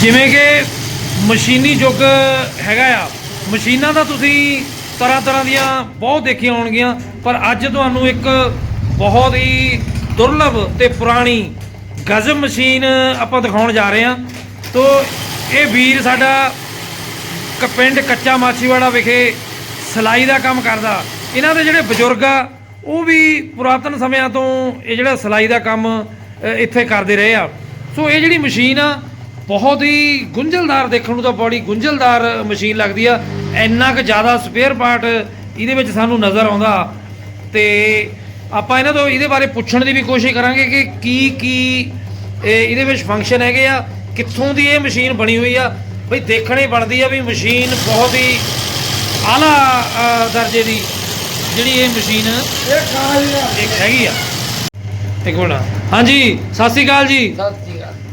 ਜਿਵੇਂ ਕਿ ਮਸ਼ੀਨੀ ਯੁੱਗ ਹੈਗਾ ਆ। ਮਸ਼ੀਨਾਂ ਤਾਂ ਤੁਸੀਂ ਤਰ੍ਹਾਂ ਤਰ੍ਹਾਂ ਦੀਆਂ ਬਹੁਤ ਦੇਖੀਆਂ ਹੋਣਗੀਆਂ, ਪਰ ਅੱਜ ਤੁਹਾਨੂੰ ਇੱਕ ਬਹੁਤ ਹੀ ਦੁਰਲਭ ਤੇ ਪੁਰਾਣੀ ਗਜ਼ਬ ਮਸ਼ੀਨ ਆਪਾਂ ਦਿਖਾਉਣ ਜਾ ਰਹੇ ਹਾਂ। ਤੋ ਇਹ ਵੀਰ ਸਾਡਾ ਕ- ਪਿੰਡ ਕੱਚਾ ਮਾਛੀਵਾੜਾ ਵਿਖੇ ਸਿਲਾਈ ਦਾ ਕੰਮ ਕਰਦਾ। ਇਹਨਾਂ ਦੇ ਜਿਹੜੇ ਬਜ਼ੁਰਗ ਆ, ਉਹ ਵੀ ਪੁਰਾਤਨ ਸਮਿਆਂ ਤੋਂ ਇਹ ਜਿਹੜਾ ਸਿਲਾਈ ਦਾ ਕੰਮ ਇੱਥੇ ਕਰਦੇ ਰਹੇ ਆ। ਸੋ ਇਹ ਜਿਹੜੀ ਮਸ਼ੀਨ ਆ ਬਹੁਤ ਹੀ ਗੁੰਝਲਦਾਰ ਦੇਖਣ ਨੂੰ ਤਾਂ ਬੜੀ ਗੁੰਝਲਦਾਰ ਮਸ਼ੀਨ ਲੱਗਦੀ ਆ। ਇੰਨਾ ਕੁ ਜ਼ਿਆਦਾ ਸਪੇਅਰ ਪਾਰਟ ਇਹਦੇ ਵਿੱਚ ਸਾਨੂੰ ਨਜ਼ਰ ਆਉਂਦਾ। ਤੇ ਆਪਾਂ ਇਹਨਾਂ ਤੋਂ ਇਹਦੇ ਬਾਰੇ ਪੁੱਛਣ ਦੀ ਵੀ ਕੋਸ਼ਿਸ਼ ਕਰਾਂਗੇ ਕਿ ਕੀ ਕੀ ਇਹ ਇਹਦੇ ਵਿੱਚ ਫੰਕਸ਼ਨ ਹੈਗੇ ਆ ਕਿੱਥੋਂ ਦੀ ਇਹ ਮਸ਼ੀਨ ਬਣੀ ਹੋਈ ਆ। ਬਈ ਦੇਖਣੇ ਬਣਦੀ ਆ ਵੀ ਮਸ਼ੀਨ ਬਹੁਤ ਹੀ ਆਲਾ ਦਰਜੇ ਦੀ ਜਿਹੜੀ ਇਹ ਮਸ਼ੀਨ ਇਹ ਕਾਜ ਆ। ਇੱਕ ਹੈਗੀ ਆ। ਇੱਕ ਮਿੰਟ। ਹਾਂਜੀ ਸਤਿ ਸ੍ਰੀ ਅਕਾਲ ਜੀ। ਸਤਿ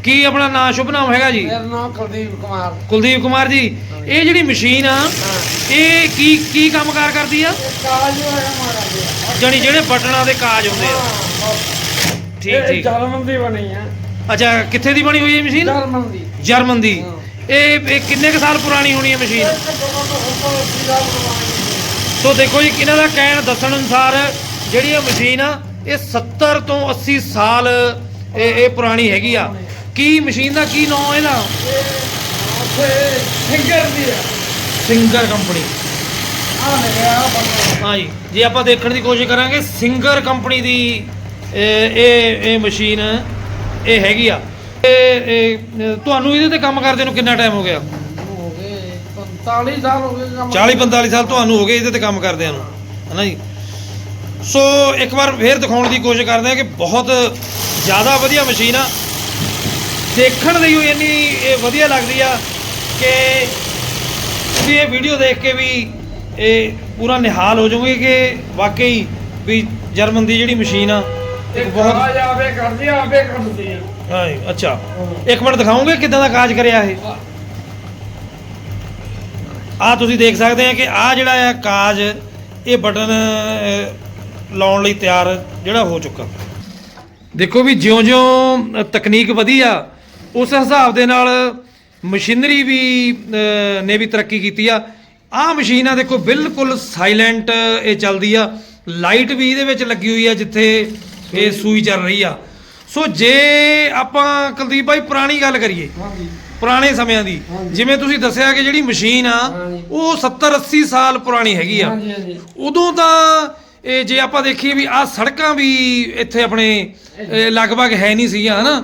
ਕੀ ਆਪਣਾ ਨਾਮ ਸ਼ੁਭ ਨਾਮ ਹੈਗਾ ਜੀ? ਮੇਰਾ ਨਾਮ ਕੁਲਦੀਪ ਕੁਮਾਰ। ਕੁਲਦੀਪ ਕੁਮਾਰ ਜੀ ਇਹ ਜਿਹੜੀ ਮਸ਼ੀਨ ਆ ਇਹ ਕੀ ਕੀ ਕੰਮਕਾਰ ਕਰਦੀ ਆ? ਕਾਜ ਹੋਇਆ ਮਾਰਾ ਜਾਣੀ ਜਿਹੜੇ ਬਟਨਾਂ ਦੇ ਕਾਜ ਹੁੰਦੇ ਆ। ਠੀਕ ਇਹ ਠੀਕ। ਜਰਮਨ ਦੀ ਬਣੀ ਆ। ਅੱਛਾ ਕਿੱਥੇ ਦੀ ਬਣੀ ਹੋਈ ਹੈ ਮਸ਼ੀਨ? ਜਰਮਨ ਦੀ। ਜਰਮਨ ਦੀ। ਹਾਂ। ਇਹ ਇਹ ਕਿੰਨੇ ਕੁ ਸਾਲ ਪੁਰਾਣੀ ਹੋਣੀ ਹੈ ਮਸ਼ੀਨ? ਸੋ ਦੇਖੋ ਜੀ ਇਹਨਾਂ ਦਾ ਕਹਿਣ ਦੱਸਣ ਅਨੁਸਾਰ ਜਿਹੜੀ ਇਹ ਮਸ਼ੀਨ ਆ ਇਹ 70 ਤੋਂ 80 ਸਾਲ ਇਹ ਇਹ ਪੁਰਾਣੀ ਹੈਗੀ ਆ। ਕੀ ਮਸ਼ੀਨ ਦਾ ਕੀ ਨਾਮ ਦੀ ਆ ਸਿੰਗਰ ਕੰਪਨੀ ਆ ਬੰਦਾ। ਹਾਂਜੀ। ਜੇ ਆਪਾਂ ਦੇਖਣ ਦੀ ਕੋਸ਼ਿਸ਼ ਕਰਾਂਗੇ ਸਿੰਗਰ ਕੰਪਨੀ ਦੀ ਇਹ ਇਹ ਮਸ਼ੀਨ ਇਹ ਹੈਗੀ ਆ। ਇਹ ਇਹ ਤੁਹਾਨੂੰ ਇਹਦੇ ਤੇ ਕੰਮ ਕਰਦੇ ਨੂੰ ਕਿੰਨਾ ਟਾਈਮ ਹੋ ਗਿਆ? ਹੋ ਗਏ 45 ਸਾਲ ਹੋ ਗਏ ਕੰਮ 40 45 ਸਾਲ ਤੁਹਾਨੂੰ ਹੋ ਗਏ ਇਹਦੇ ਤੇ ਕੰਮ ਕਰਦਿਆਂ ਨੂੰ ਹਨਾ ਜੀ? ਸੋ ਇੱਕ ਵਾਰ ਫੇਰ ਦਿਖਾਉਣ ਦੀ ਕੋਸ਼ਿਸ਼ ਕਰਦੇ ਆ ਕਿ ਬਹੁਤ ਜ਼ਿਆਦਾ ਵਧੀਆ ਮਸ਼ੀਨ ਆ। ਦੇਖਣ ਦੀ ਹੋਈ ਇੰਨੀ ਇਹ ਵਧੀਆ ਲੱਗਦੀ ਆ ਕਿ ਤੁਸੀਂ ਇਹ ਵੀਡੀਓ ਦੇਖ ਕੇ ਵੀ ਇਹ ਪੂਰਾ ਨਿਹਾਲ ਹੋ ਜਾਓਗੇ ਕਿ ਵਾਕਈ ਵੀ ਜਰਮਨ ਦੀ ਜਿਹੜੀ ਮਸ਼ੀਨ ਆ ਇੱਕ ਬਹੁਤ ਕਾਜ ਆਵੇ ਕਰਦੀ ਆ ਆਵੇ ਕਰਦੀ ਆ। ਹਾਂ ਅੱਛਾ। ਇੱਕ ਮਿੰਟ ਦਿਖਾਓਗੇ ਕਿਦਾਂ ਦਾ ਕਾਜ ਕਰਿਆ ਇਹ? ਆ ਤੁਸੀਂ ਦੇਖ ਸਕਦੇ ਆ ਕਿ ਆ ਜਿਹੜਾ ਆ ਕਾਜ ਇਹ ਬਟਨ ਲਾਉਣ ਲਈ ਤਿਆਰ ਜਿਹੜਾ ਹੋ ਚੁੱਕਾ। ਦੇਖੋ ਵੀ ਜਿਉਂ-ਜਿਉਂ ਤਕਨੀਕ ਵਧੀ ਆ ਉਸ ਹਿਸਾਬ ਦੇ ਨਾਲ ਮਸ਼ੀਨਰੀ ਵੀ ਨੇ ਵੀ ਤਰੱਕੀ ਕੀਤੀ ਆ। ਆ ਮਸ਼ੀਨ ਆ ਦੇਖੋ ਬਿਲਕੁਲ ਸਾਇਲੈਂਟ ਇਹ ਚੱਲਦੀ ਆ। ਲਾਈਟ ਵੀ ਇਹਦੇ ਵਿੱਚ ਲੱਗੀ ਹੋਈ ਆ ਜਿੱਥੇ ਇਹ ਸੂਈ ਚੱਲ ਰਹੀ ਆ। ਸੋ ਜੇ ਆਪਾਂ ਕੁਲਦੀਪ ਭਾਈ ਪੁਰਾਣੀ ਗੱਲ ਕਰੀਏ ਹਾਂਜੀ। ਪੁਰਾਣੇ ਸਮਿਆਂ ਦੀ। ਜਿਵੇਂ ਤੁਸੀਂ ਦੱਸਿਆ ਕਿ ਜਿਹੜੀ ਮਸ਼ੀਨ ਆ। ਉਹ 70 80 ਸਾਲ ਪੁਰਾਣੀ ਹੈਗੀ ਆ। ਉਦੋਂ ਤਾਂ ਇਹ ਜੇ ਆਪਾਂ ਦੇਖੀਏ ਵੀ ਆ ਸੜਕਾਂ ਵੀ ਇੱਥੇ ਆਪਣੇ ਲਗਭਗ ਹੈ ਨਹੀਂ ਸੀਗੀਆਂ ਹਨਾ?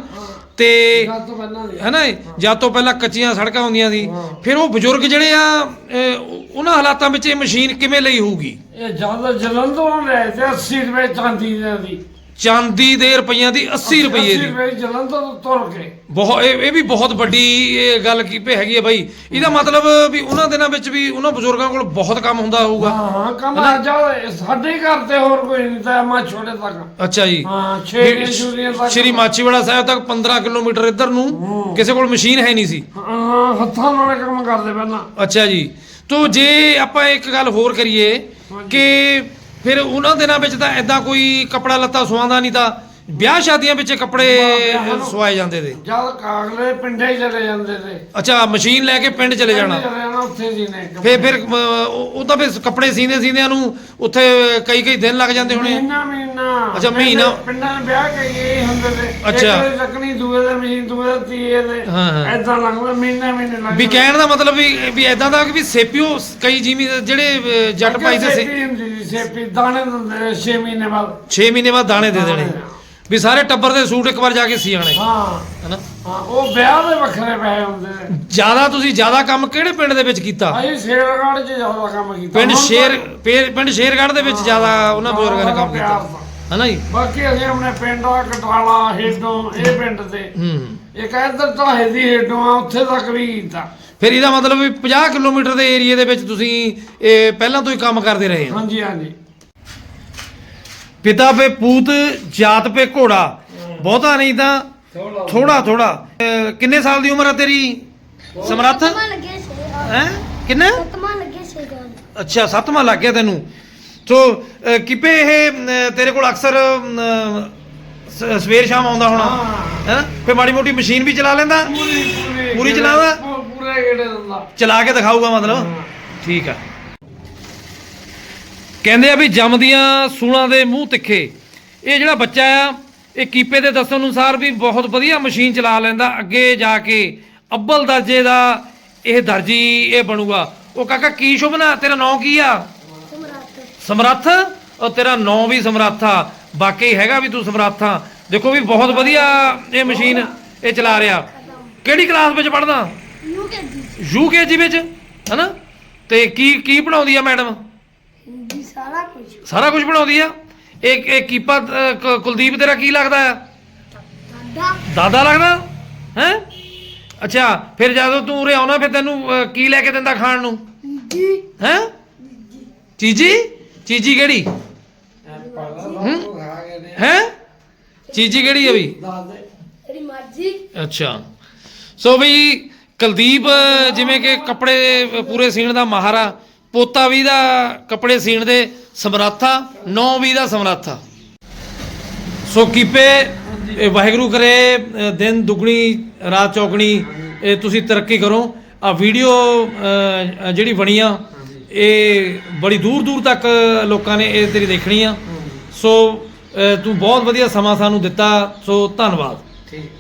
ਤੇ ਗੱਲ ਤੋਂ ਪਹਿਲਾਂ ਹਨਾ ਇਹ, ਜਦ ਤੋਂ ਪਹਿਲਾਂ ਕੱਚੀਆਂ ਸੜਕਾਂ ਹੁੰਦੀਆਂ ਸੀ। ਫਿਰ ਉਹ ਬਜ਼ੁਰਗ ਜਿਹੜੇ ਆ ਇਹ, ਉਹਨਾਂ ਹਾਲਾਤਾਂ ਵਿੱਚ ਇਹ ਮਸ਼ੀਨ ਕਿਵੇਂ ਲਈ ਹੋਊਗੀ? ਇਹ ਜਦ ਜਲੰਧਰੋਂ ਲੈ ਤੇ 80 ਰੁਪਏ ਚਾਂਦੀ ਦੇ ਦੀ। ਚਾਂਦੀ ਦੇ ਰੁਪਈਆਂ ਦੀ 80 ਰੁਪਏ 80 ਦੀ। ਰੁਪਏ ਜਲੰਧਰ ਤੋਂ ਤੁਰ ਕੇ। ਬਹੁਤ ਇਹ ਇਹ ਵੀ ਬਹੁਤ ਵੱਡੀ ਇਹ ਗੱਲ ਕੀਪੇ ਹੈਗੀ ਹੈ ਬਾਈ। ਇਹਦਾ ਮਤਲਬ ਵੀ ਉਹਨਾਂ ਦਿਨਾਂ ਵਿੱਚ ਵੀ ਉਹਨਾਂ ਬਜ਼ੁਰਗਾਂ ਕੋਲ ਬਹੁਤ ਕੰਮ ਹੁੰਦਾ ਹੋਊਗਾ। ਹਾਂ ਹਾਂ ਕੰਮ ਆ ਜਾ ਸਾਡੇ ਘਰ ਤੇ ਹੋਰ ਕੋਈ ਨਹੀਂ ਤਾਂ ਮੈਂ ਛੋਟੇ ਤੱਕ। ਅੱਛਾ ਜੀ। ਹਾਂ ਛੇ ਵੀ ਜੂਰੀਆਂ ਤੱਕ। ਸ਼੍ਰੀ ਮਾਚੀਵਾੜਾ ਸਾਹਿਬ ਤੱਕ 15 ਕਿਲੋਮੀਟਰ ਇੱਧਰ ਨੂੰ। ਕਿਸੇ ਕੋਲ ਮਸ਼ੀਨ ਹੈ ਨਹੀਂ ਸੀ। ਹਾਂ ਹੱਥਾਂ ਨਾਲ ਕੰਮ ਕਰਦੇ ਪਹਿਲਾਂ। ਅੱਛਾ ਜੀ। ਤੋ ਜੇ ਆਪਾਂ ਇੱਕ ਗੱਲ ਹੋਰ ਕਰੀਏ ਕਿ ਫਿਰ ਉਹਨਾਂ ਦਿਨਾਂ ਵਿੱਚ ਤਾਂ ਐਦਾਂ ਕੋਈ ਕਪੜਾ ਲੱਤਾ ਸਵਾਉਂਦਾ ਨਹੀਂ ਤਾਂ ਵਿਆਹ ਸ਼ਾਦੀਆਂ ਵਿੱਚ ਕੱਪੜੇ ਸਵਾਏ ਜਾਂਦੇ ਤੇ। ਜਦ ਕਾਗਲੇ ਪਿੰਡੇ ਹੀ ਚਲੇ ਜਾਂਦੇ ਤੇ। ਅੱਛਾ ਮਸ਼ੀਨ ਲੈ ਕੇ ਪਿੰਡ ਚਲੇ ਜਾਣਾ। ਉੱਥੇ ਜੀ ਨੇ ਫਿਰ ਫਿਰ ਉਹ ਤਾਂ ਫਿਰ ਕੱਪੜੇ ਸੀਂਦੇ ਸੀਂਦਿਆਂ ਨੂੰ ਉੱਥੇ ਕਈ ਕਈ ਦਿਨ ਲੱਗ ਜਾਂਦੇ ਹੋਣੇ। ਮਹੀਨਾ ਮਹੀਨਾ। ਅੱਛਾ, ਮਹੀਨਾ। ਪਿੰਡਾਂ ਦੇ ਵਿਆਹ ਕਈ ਹੁੰਦੇ ਤੇ। ਅੱਛਾ। ਇੱਕ ਚੱਕਣੀ ਦੂਏ ਦੇ ਮਹੀਨ ਦੂਏ ਦੇ ਤੀਏ ਦੇ। ਐਦਾਂ ਲੱਗਦਾ ਮਹੀਨੇ ਮਹੀਨੇ ਲੱਗ ਵੀ ਕਹਿਣ ਦਾ ਮਤਲਬ ਵੀ ਵੀ ਐਦਾਂ ਦਾ ਕਿ ਵੀ ਸੇਪੀਓ ਕਈ ਜਿਮੀ ਜਿਹੜੇ ਜੱਟ ਭਾਈ ਦੇ ਸੀ। ਸੇਪੀ ਹੁੰਦੀ ਸੀ ਸੇਪੀ ਦਾਣੇ ਦਿੰਦੇ 6 ਮਹੀਨੇ ਬਾਅਦ। 6 ਮਹੀਨੇ ਬਾਅਦ ਦਾਣੇ ਦੇ ਦੇਣੇ। ਵੀ ਸਾਰੇ ਟੱਬਰ ਦੇ ਸੂਟ ਇੱਕ ਵਾਰ ਜਾ ਕੇ ਸੀ ਆਣੇ ਹਾਂ। ਹਨਾ? ਹਾਂ ਉਹ ਵਿਆਹ ਦੇ ਵੱਖਰੇ ਪੈਸੇ ਹੁੰਦੇ ਨੇ। ਜ਼ਿਆਦਾ ਤੁਸੀਂ ਜ਼ਿਆਦਾ ਕੰਮ ਕਿਹੜੇ ਪਿੰਡ ਦੇ ਵਿੱਚ ਕੀਤਾ? ਅਸੀਂ ਸ਼ੇਰਗੜ੍ਹ 'ਚ ਜ਼ਿਆਦਾ ਕੰਮ ਕੀਤਾ। ਪਿੰਡ ਹੁਣ ਤਾਂ- ਸ਼ੇਰ ਪੇ- ਪਿੰਡ ਸ਼ੇਰਗੜ੍ਹ ਦੇ ਵਿੱਚ ਜ਼ਿਆਦਾ ਉਹਨਾਂ ਬਜ਼ੁਰਗਾਂ ਨੇ ਕੰਮ ਕੀਤਾ। ਹਨਾ ਜੀ? ਬਾਕੀ ਅਸੀਂ ਆਪਣੇ ਪਿੰਡ ਆ ਕਟਾਲਾ ਹੇਡੋਂ ਇਹ ਪਿੰਡ ਤੇ ਹੂੰ। ਇੱਕ ਇੱਧਰ ਤਾਂ ਹੈਦੀ ਹੇਡੋਂ ਆ ਉੱਥੇ ਤੱਕ ਵੀ ਕੀਤਾ। ਫਿਰ ਇਹਦਾ ਮਤਲਬ ਵੀ 50 ਕਿਲੋਮੀਟਰ ਦੇ ਏਰੀਆ ਦੇ ਵਿੱਚ ਤੁਸੀਂ ਇਹ ਪਹਿਲਾਂ ਤੋਂ ਹੀ ਕੰਮ ਕਰਦੇ ਰਹੇ ਹੋ? ਹਾਂਜੀ ਹਾਂਜੀ। ਪਿਤਾ ਪੇ ਪੂਤ ਜਾਤ ਪੇ ਘੋੜਾ। ਬਹੁਤਾ ਨਹੀਂ ਤਾਂ ਥੋੜਾ ਥੋੜਾ ਕਿੰਨੇ ਸਾਲ ਦੀ ਉਮਰ ਆ ਤੇਰੀ? ਸਮਰੱਥ? ਹੈ? ਕਿੰਨੇ? ਸੱਤਵਾਂ ਲੱਗਿਆ ਸੀ ਅੱਛਾ ਸੱਤਵਾਂ ਲੱਗ ਗਿਆ ਤੈਨੂੰ। ਸੋ ਕਿਪੇ ਇਹ ਤੇਰੇ ਕੋਲ ਅਕਸਰ ਸਵੇਰ ਸ਼ਾਮ ਆਉਂਦਾ ਹੋਣਾ? ਹਾਂ। ਹੈ? ਫੇ ਮਾੜੀ ਮੋਟੀ ਮਸ਼ੀਨ ਵੀ ਚਲਾ ਲੈਂਦਾ? ਪੂਰੀ ਪੂਰੀ ਦਿੰਦਾ ਚਲਾ ਕੇ ਦਿਖਾਊਗਾ ਮਤਲਬ? ਠੀਕ ਆ। ਕਹਿੰਦੇ ਆ ਵੀ ਜੰਮਦੀਆਂ ਸੂਲਾਂ ਦੇ ਮੂੰਹ ਤਿੱਖੇ। ਇਹ ਜਿਹੜਾ ਬੱਚਾ ਆ ਇਹ ਕੀਪੇ ਦੇ ਦੱਸਣ ਅਨੁਸਾਰ ਵੀ ਬਹੁਤ ਵਧੀਆ ਮਸ਼ੀਨ ਚਲਾ ਲੈਂਦਾ। ਅੱਗੇ ਜਾ ਕੇ ਅੱਬਲ ਦਰਜੇ ਦਾ ਇਹ ਦਰਜੀ ਇਹ ਬਣੂਗਾ। ਉਹ ਕਾਕਾ ਕੀ ਸ਼ੁਭਨਾ ਤੇਰਾ ਨਾਂ ਕੀ ਆ? ਸਮਰੱਥ। ਉਹ ਤੇਰਾ ਨਾਂ ਵੀ ਸਮਰੱਥ। ਆ ਬਾਕੀ ਹੈਗਾ ਵੀ ਤੂੰ ਸਮਰੱਥ। ਆ ਦੇਖੋ ਵੀ ਬਹੁਤ ਵਧੀਆ ਇਹ ਮਸ਼ੀਨ ਇਹ ਚਲਾ ਰਿਹਾ। ਕਿਹੜੀ ਕਲਾਸ ਵਿੱਚ ਪੜਦਾ ਯੂਕੇਜੀ ਵਿੱਚ? ਹਨਾ? ਤੇ ਕੀ ਕੀ ਬਣਾਉਂਦੀ ਆ ਮੈਡਮ? ਹਿੰਦੀ ਸਾਰਾ ਕੁਝ ਸਾਰਾ ਕੁਝ ਬਣਾਉਂਦੀ ਆ? ਇਹ ਇਹ ਕੀਪਾ ਕੁਲਦੀਪ ਤੇਰਾ ਕੀ ਲੱਗਦਾ ਆ? ਦਾਦਾ। ਦਾਦਾ ਲੱਗਦਾ? ਹੈ? ਅੱਛਾ ਫਿਰ ਜਦੋਂ ਤੂੰ ਉਰੇ ਆਉਣਾ ਫਿਰ ਤੈਨੂੰ ਕੀ ਲੈ ਕੇ ਦਿੰਦਾ ਖਾਣ ਨੂੰ? ਜੀ ਹੈ? ਚੀਜੀ? ਚੀਜੀ ਕਿਹੜੀ? ਹੂੰ? ਚੀਜੀ ਕਿਹੜੀ ਆ ਵੀ? ਦਾਦੇ ਤੇਰੀ ਮਰਜ਼ੀ। ਅੱਛਾ। ਸੋ ਵੀ ਕੁਲਦੀਪ, ਜਿਵੇਂ ਕਿ ਕੱਪੜੇ ਪੂਰੇ ਸੀਣ ਦਾ ਮਾਹਰ ਆ ਪੋਤਾ ਵੀ ਦਾ ਕੱਪੜੇ ਸੀਣ ਦੇ ਸਮਰੱਥਾ, ਨੌ ਵੀ ਦਾ ਸਮਰੱਥਾ। ਸੋ ਕੀਪੇ, ਇਹ ਵਾਹਿਗੁਰੂ ਕਰੇ ਦਿਨ ਦੁਗਣੀ, ਰਾਤ ਚੌਗਣੀ, ਇਹ ਤੁਸੀਂ ਤਰੱਕੀ ਕਰੋ। ਆ ਵੀਡੀਓ ਜਿਹੜੀ ਬਣੀ ਆ, ਇਹ ਬੜੀ ਦੂਰ ਦੂਰ ਤੱਕ ਲੋਕਾਂ ਨੇ ਇਹ ਤੇਰੀ ਦੇਖਣੀ ਆ। ਸੋ ਤੂੰ ਬਹੁਤ ਵਧੀਆ ਸਮਾਂ ਸਾਨੂੰ ਦਿੱਤਾ। ਸੋ ਧੰਨਵਾਦ। ਠੀਕ।